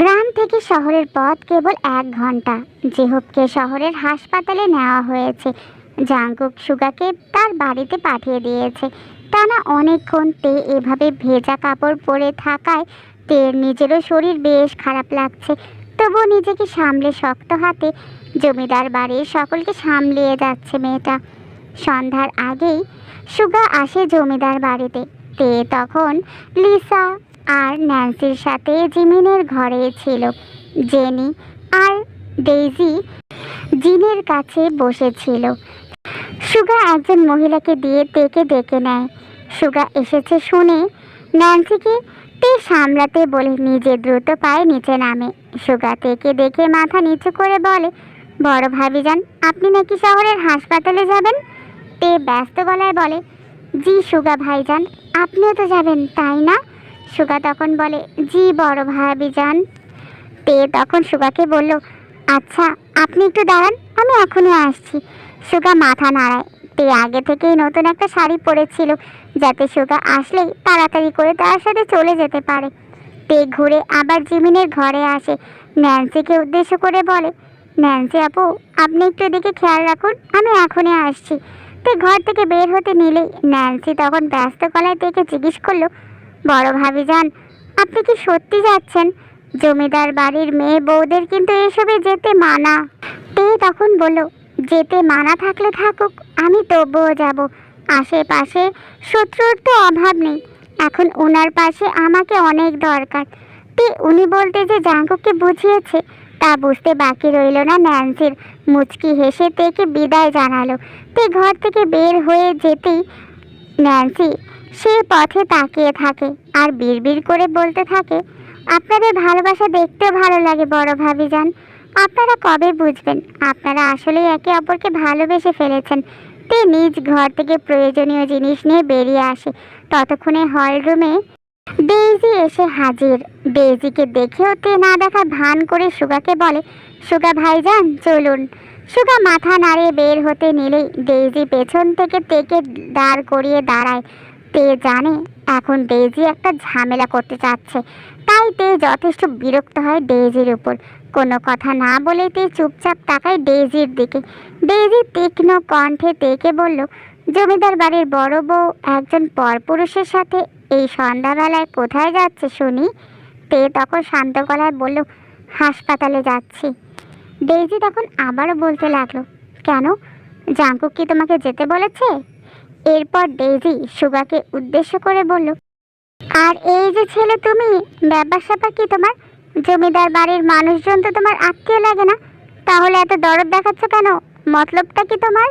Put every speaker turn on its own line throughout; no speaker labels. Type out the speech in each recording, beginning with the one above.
গ্রাম থেকে শহরের পথ কেবল এক ঘণ্টা। জেহবকে শহরের হাসপাতালে নেওয়া হয়েছে জাঙ্কুক সুগাকে তার বাড়িতে পাঠিয়ে দিয়েছে। টানা অনেকক্ষণ তে এভাবে ভেজা কাপড় পরে থাকায় তের নিজেরও শরীর বেশ খারাপ লাগছে। তবুও নিজেকে সামলে শক্ত হাতে জমিদার বাড়ির সকলকে সামলিয়ে যাচ্ছে মেয়েটা। সন্ধ্যার আগেই সুগা আসে জমিদার বাড়িতে। তে তখন লিসা আর ন্যান্সির সাথে জিমিনের ঘরে ছিল জেনি আর ডেইজি জিনের কাছে বসেছিল। সুগা একজন মহিলাকে দিয়ে তেকে ডেকে নেয়। সুগা এসেছে শুনে ন্যান্সিকে তে সামলাতে বলে, নিজে দ্রুত পায়ে নিচে নামে। সুগা তেকে দেখে মাথা নিচু করে বলে, বড় ভাবি যান আপনি নাকি শহরের হাসপাতালে যাবেন? তে ব্যস্ত গলায় বলে, জি সুগা ভাইজান, আপনিও তো যাবেন, তাই না? সুগা তখন বলে, জি, বড় ভাবি যান তে তখন সুগাকে বলল আচ্ছা আপনি একটু দাঁড়ান, আমি এখনই আসছি। সুগা মাথা নাড়ায়। তে আগে থেকেই নতুন একটা শাড়ি পরেছিল, যাতে সুগা আসলেই তাড়াতাড়ি করে তার সাথে চলে যেতে পারে। তে ঘুরে আবার জিমিনের ঘরে আসে। ন্যান্সিকে উদ্দেশ্য করে বলে, ন্যান্সি আপু, আপনি একটু এদিকে খেয়াল রাখুন, আমি এখনই আসছি। তে ঘর থেকে বের হতে নিলেই ন্যান্সি তখন ব্যস্ত গলায় থেকে জিজ্ঞেস করল বড় ভাবি যান আপনি কি সত্যি যাচ্ছেন? জমিদার বাড়ির মেয়ে বউদের কিন্তু এসবে যেতে মানা। তে তখন বলল, যেতে মানা থাকলে থাকুক, আমি তবুও যাব। আশেপাশে শত্রুর তো অভাব নেই, এখন ওনার পাশে আমাকে অনেক দরকার। তে উনি বলতে যে জাঙ্কুকে বুঝিয়েছে, তা বুঝতে বাকি রইল না ন্যান্সির। মুচকি হেসে তেকে বিদায় জানালো। তে ঘর থেকে বের হয়ে যেতেই ন্যান্সি সে পথে তাকিয়ে থাকে আর বিড়বিড় করে বলতে থাকে, আপনাদের ভালোবাসা দেখতেও ভালো লাগে, বড় ভাবি যান আপনারা কবে বুঝবেন? আপনারা আসলে একে অপরকে ভালোবেসে ফেলেছেন। তে নিজ ঘর থেকে প্রয়োজনীয় জিনিস নিয়ে বেরিয়ে আসে। ততক্ষণে হল রুমে ডেইজি এসে হাজির। ডেইজিকে দেখেও তে না দেখা ভান করে সুগাকে বলে, সুগা ভাইজান, চলুন। সুগা মাথা নাড়িয়ে বের হতে নিলেই ডেইজি পেছন থেকে তেকে দাঁড় করিয়ে দাঁড়ায়। তে জানে? এখন ডেইজি একটা ঝামেলা করতে চাচ্ছে। তাই তে যথেষ্ট বিরক্ত হয় ডেইজির উপর। কোনো কথা না বলে তে চুপচাপ তাকায় ডেইজির দিকে। ডেইজি তীক্ষ্ণ কণ্ঠে তেকে বলল, জমিদার বাড়ির বড় বউ একজন পরপুরুষের সাথে এই সন্ধ্যাবেলায় কোথায় যাচ্ছে শুনি? তে তখন শান্ত গলায় বলল, হাসপাতালে যাচ্ছি। ডেইজি তখন আবারও বলতে লাগল, কেন? জাঙ্কুক কি তোমাকে যেতে বলেছে? এরপর ডেইজি সুগাকে উদ্দেশ্য করে বলল, আর এই যে ছেলে তুমি, ব্যাপার স্যাপার কি তোমার? জমিদার বাড়ির মানুষজন তো তোমার আত্মীয় লাগে না। তাহলে এত দরদ দেখাচ্ছ কেন? মতলবটা কি তোমার?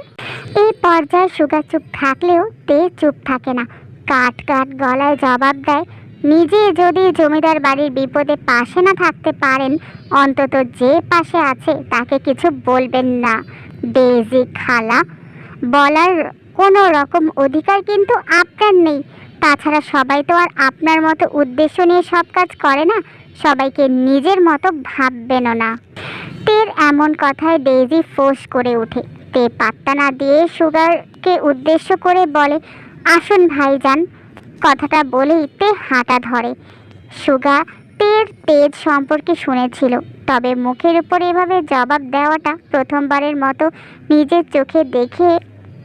এই পর্যায়ে সুগা চুপ থাকলেও তে চুপ থাকে না। কাট কাট গলায় জবাব দেয়, নিজে যদি জমিদার বাড়ির বিপদে পাশে না থাকতে পারেন, অন্তত যে পাশে আছে তাকে কিছু বলবেন না। ডেজি খালা, বলার কোনো রকম অধিকার কিন্তু আপনার নেই। তাছাড়া সবাই তো আর আপনার মতো উদ্দেশ্য নিয়ে সব কাজ করে না। সবাইকে নিজের মতো ভাববেনও না। তের এমন কথায় ডেইজি ফোঁস করে ওঠে। তে পাত্তা না দিয়ে সুগারকে উদ্দেশ্য করে বলে, আসুন ভাইজান। কথাটা বলেই তে হাঁটা ধরে। সুগা তের তেজ সম্পর্কে শুনেছিল, তবে মুখের উপর এভাবে জবাব দেওয়াটা প্রথমবারের মতো নিজের চোখে দেখে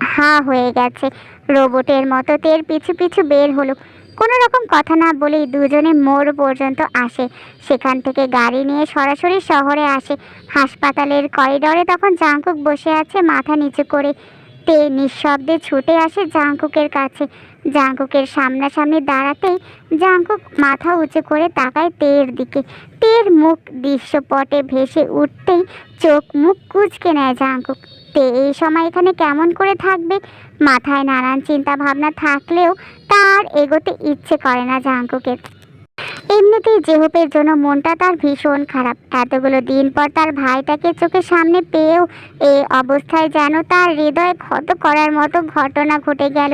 হা হয়ে গেছে। রোবটের মতো তের পিছু পিছু বের হলো। কোনো রকম কথা না বলেই দুজনে মোড় পর্যন্ত আসে। সেখান থেকে গাড়ি নিয়ে সরাসরি শহরে আসে। হাসপাতালের করিডরে তখন জাঙ্কুক বসে আছে মাথা নিচু করে। তে নিঃশব্দে ছুটে আসে জাঙ্কুকের কাছে। জাঙ্কুকের সামনাসামনি দাঁড়াতেই জাঙ্কুক মাথা উঁচু করে তাকায় তের দিকে। তের মুখ দৃশ্যপটে ভেসে উঠতেই চোখ মুখ কুচকে নেয় জাঙ্কুক তে এই সময় এখানে কেমন করে থাকবে? মাথায় নানান চিন্তা ভাবনা থাকলেও তার এগোতে ইচ্ছে করে না জাঙ্কুকের এমনিতেই জেহপের জন্য মনটা তার ভীষণ খারাপ। এতগুলো দিন পর তার ভাইটাকে চোখের সামনে পেয়েও এই অবস্থায় যেন তার হৃদয় ক্ষত করার মতো ঘটনা ঘটে গেল।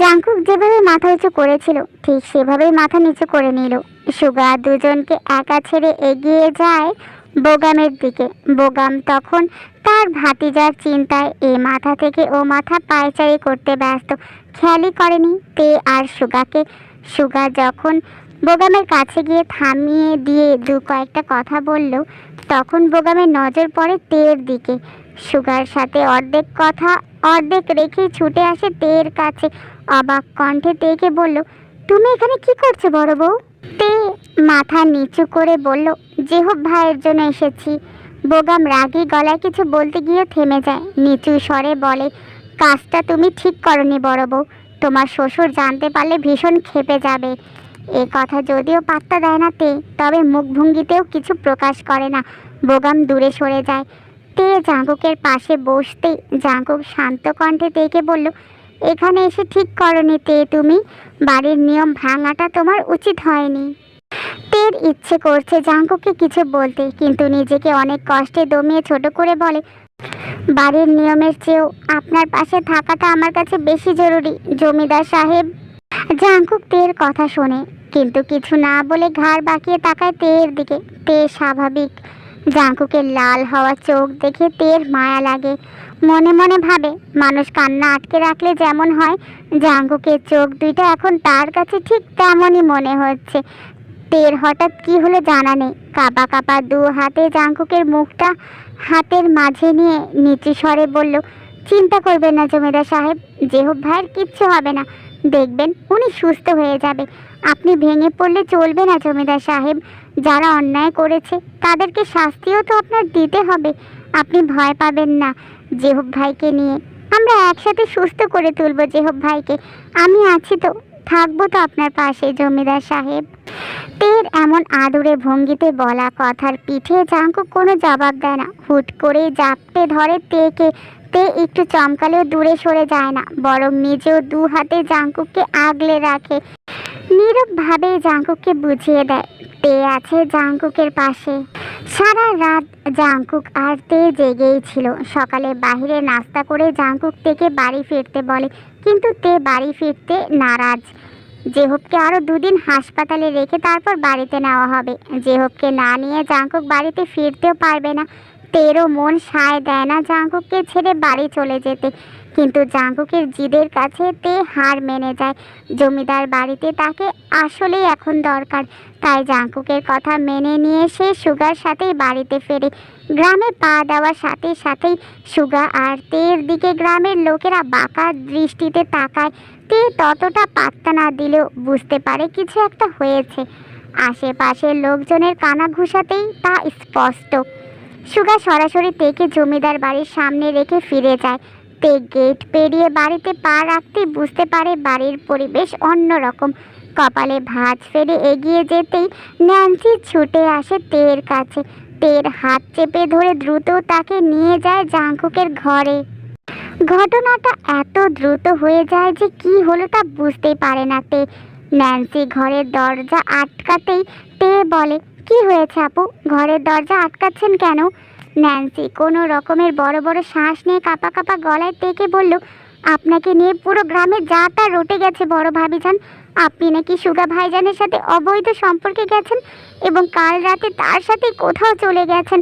জাঙ্কুক যেভাবে মাথা উঁচু করেছিল, ঠিক সেভাবেই মাথা নিচু করে নিল। সুগা দুজনকে একা ছেড়ে এগিয়ে যায় বোগামের দিকে। বোগাম তখন তার ভাতিজার চিন্তায় এ মাথা থেকে ও মাথা পায়চারি করতে ব্যস্ত। খেয়ালই করেনি তে আর সুগাকে। সুগা যখন বোগামের কাছে গিয়ে থামিয়ে দিয়ে দু কয়েকটা কথা বলল, তখন বোগামের নজর পড়ে তের দিকে। সুগার সাথে অর্ধেক কথা, অর্ধেক রেখে ছুটে আসে তের কাছে। অবাক কণ্ঠে তেকে বলল, তুমি এখানে কি করছ বড় বউ? তে মাথা নিচু করে বলল জেহব ভাইয়ের জন্য এসেছি। বোগাম রাগী গলায় কিছু বলতে গিয়ে থেমে যায়। নিচু স্বরে বলে, কাজটা তুমি ঠিক করনি বড় বউ। তোমার শ্বশুর জানতে পারলে ভীষণ ক্ষেপে যাবে। এ কথা যদিও পাত্তা দেয় না তে, তবে মুখভঙ্গিতেও কিছু প্রকাশ করে না। বোগাম দূরে সরে যায়। তে জাঙ্কুকের পাশে বসতে জাঙ্কুক শান্ত কণ্ঠে তেকে বলল, এখানে এসে ঠিক করনি তে তুমি। বাড়ির নিয়ম ভাঙাটা তোমার উচিত হয়নি। তের ইচ্ছে করছে জাঙ্কুকে কিছু বলতে, কিন্তু নিজেকে অনেক কষ্টে দমিয়ে ছোট করে বলে, বাড়ির নিয়মের চেয়েও আপনার পাশে থাকাটা আমার কাছে বেশি জরুরি, জমিদার সাহেব। জাঙ্কুক তের কথা শোনে, কিন্তু কিছু না বলে ঘাড় বাঁকিয়ে তাকায় তের দিকে। তে স্বাভাবিক। জাঙ্কুকের লাল হওয়া চোখ দেখে তের মায়া লাগে। মনে মনে ভাবে, মানুষ কান্না আটকে রাখলে যেমন হয়, জাঙ্কুকের চোখ দুইটা এখন তার কাছে ঠিক তেমনই মনে হচ্ছে। তের হঠাৎ কি হলো জানা নেই। কাপা কাপা দু হাতে জাঙ্কুকের মুখটা হাতের মাঝে নিয়ে নিচু স্বরে বলল, চিন্তা করবেন না জমিদার সাহেব জেহব ভাইয়ের কিচ্ছু হবে না। দেখবেন উনি সুস্থ হয়ে যাবে। আপনি ভেঙে পড়লে চলবে না জমিদার সাহেব। যারা অন্যায় করেছে, তাদেরকে শাস্তিও তো আপনার দিতে হবে। আপনি ভয় পাবেন না জেহব ভাইকে নিয়ে। আমরা একসাথে সুস্থ করে তুলবো জেহব ভাইকে। আমি আছি তো থাকব তো আপনার পাশে, জমিদার সাহেব। তের এমন আদুরে ভঙ্গিতে বলা কথার পিঠে জাঙ্কু কোনো জবাব দেয় না। হুট করে জাপটে ধরে তেকে তে একটু চমকালেও দূরে সরে যায় না, বরং নিজেও দু হাতে জাঙ্কুককে আগলে রাখে। নীরবভাবে জাঙ্কুককে বুঝিয়ে দেয়, তে আছে জাঙ্কুকের পাশে। সারা রাত জাঙ্কুক আর তে জেগেই ছিল। সকালে বাইরে নাস্তা করে জাঙ্কুক থেকে বাড়ি ফিরতে বলে, কিন্তু তে বাড়ি ফিরতে নারাজ। জেহবকে আরও দুদিন হাসপাতালে রেখে তারপর বাড়িতে নেওয়া হবে। জেহবকে না নিয়ে জাঙ্কুক বাড়িতে ফিরতেও পারবে না। তেরও মন সায় দেয় না জাঙ্কুককে ছেড়ে বাড়ি চলে যেতে। কিন্তু জাঙ্কুকের জিদের কাছে তে হার মেনে যায়। জমিদার বাড়িতে তাকে আসলেই এখন দরকার। তাই জাঙ্কুকের কথা মেনে নিয়ে সে সুগার সাথেই বাড়িতে ফেরে। গ্রামে পা দেওয়ার সাথে সাথেই সুগা আর তের দিকে গ্রামের লোকেরা বাঁকা দৃষ্টিতে তাকায়। তে ততটা পাত্তা না দিলেও বুঝতে পারে কিছু একটা হয়েছে। আশেপাশের লোকজনের কানা ঘুষাতেই তা স্পষ্ট। সুগা সরাসরি তেকে জমিদার বাড়ির সামনে রেখে ফিরে যায়। তে গেট পেরিয়ে বাড়িতে পা রাখতেই বুঝতে পারে বাড়ির পরিবেশ অন্যরকম। কপালে ভাঁজ ফেলে এগিয়ে যেতেই ন্যান্সি ছুটে আসে তের কাছে। তের হাত চেপে ধরে দ্রুত তাকে নিয়ে যায় জাঙ্কুকের ঘরে। ঘটনাটা এত দ্রুত হয়ে যায় যে কি হলো তা বুঝতেই পারে না তে। ন্যান্সি ঘরের দরজা আটকাতেই তে বলে কি হয়েছে আপু? ঘরের দরজা আটকাচ্ছেন কেন? ন্যান্সি, কোনো রকমের বড় বড় শ্বাস নিয়ে কাপা কাপা গলায় টেকে বলল, আপনাকে নিয়ে পুরো গ্রামে যা তা রটে গেছে, বড় ভাবিজান। আপনি নাকি সুগা ভাইজানের সাথে অবৈধ সম্পর্কে গেছেন এবং কাল রাতে তার সাথে কোথাও চলে গেছেন?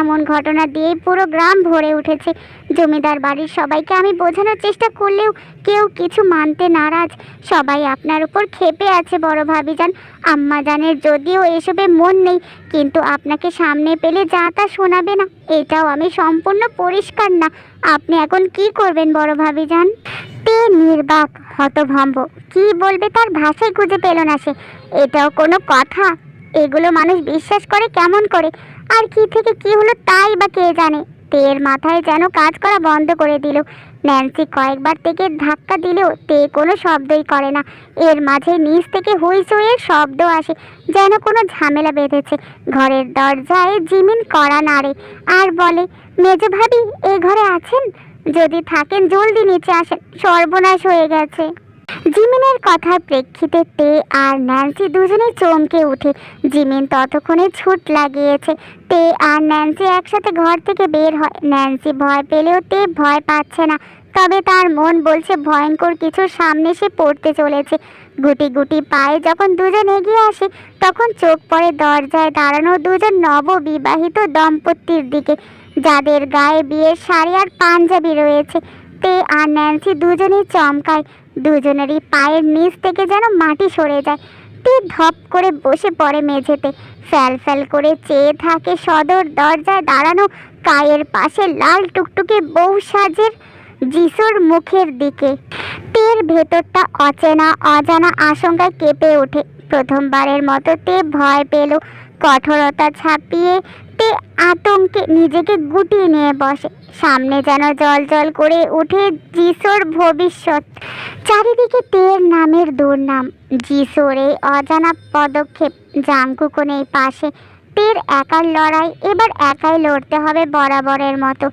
এমন ঘটনা দিয়ে পুরো গ্রাম ভরে উঠেছে। জমিদার বাড়ির সবাইকে আমি বোঝানোর চেষ্টা করলেও কেউ কিছু মানতে নারাজ। সবাই আপনার উপর ক্ষেপে আছে, বড় ভাবিজান আম্মা জানের যদিও এসবে মন নেই, কিন্তু আপনাকে সামনে পেলে যা তা শোনাবে না। এটাও আমি সম্পূর্ণ পরিষ্কার না। আপনি এখন কি করবেন, বড় ভাবি যান? তে নির্বাক হতভম্ব। কি বলবে তার ভাষাই খুঁজে পেল না সে। এটাও কোনো কথা? এগুলো মানুষ বিশ্বাস করে কেমন করে? আর কি থেকে কি হলো তাই বা কে জানে? তের মাথায় যেন কাজ করা বন্ধ করে দিল। ন্যান্সি কয়েকবার থেকে ধাক্কা দিলেও তে কোনো শব্দই করে না। এর মাঝে নিচ থেকে হুইসুইয়ের শব্দ আসে, যেন কোনো ঝামেলা বেঁধেছে। ঘরের দরজায় জিমিন করা নাড়ে, আর বলে, মেজ ভাবি, এ ঘরে আছেন? যদি থাকেন, জলদি নিচে আসেন। সর্বনাশ হয়ে গেছে। জিমিনের কথার প্রেক্ষিতে তে আর ন্যান্সি দুজনেই চমকে উঠে জিমিন ততক্ষণে ছুট লাগিয়েছে। তে আর ন্যান্সি একসাথে ঘর থেকে বের হয়। ন্যান্সি ভয় পেলেও তে ভয় পাচ্ছে না। তবে তার মন বলছে ভয়ঙ্কর কিছু সামনে সে পড়তে চলেছে। গুটি গুটি পায়ে যখন দুজন এগিয়ে আসে, তখন চোখ পড়ে দরজায় দাঁড়ানো দুজন নববিবাহিত দম্পতির দিকে। যাদের গায়ে বিয়ের শাড়ি আর পাঞ্জাবি রয়েছে। তে আর ন্যান্সি দুজনেই চমকায়। দুজনেরই পায়ের নিচ থেকে যেন মাটি সরে যায়। তে ধপ করে বসে পড়ে মেঝেতে। ফ্যাল ফ্যাল করে চেয়ে থাকে সদর দরজায় দাঁড়ানো কায়ের পাশে লাল টুকটুকে বউ সাজের যিশুর মুখের দিকে। তের ভেতরটা অচেনা, অজানা আশঙ্কায় কেঁপে ওঠে। প্রথমবারের মতো তে ভয় পেল। কঠোরতা ছাপিয়ে তে আতঙ্কে নিজেকে গুটিয়ে নিয়ে বসে। সামনে যেন জল জল করে ওঠে যিশোর ভবিষ্যৎ। চারিদিকে তের নামের দুর্নাম। যিশোর এই অজানা পদক্ষেপ জাঙ্কুকো নেই পাশে। তের একার লড়াই, এবার একাই লড়তে হবে বরাবরের মতো।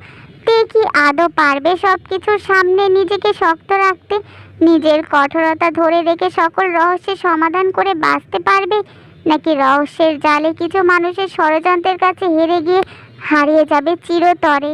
তে কি আদৌ পারবে সব কিছুর সামনে নিজেকে শক্ত রাখতে? নিজের কঠোরতা ধরে রেখে সকল রহস্যের সমাধান করে বাঁচতে পারবে? নাকি রহস্যের জালে কিছু মানুষের ষড়যন্ত্রের কাছে হেরে গিয়ে হারিয়ে যাবে চিরতরে?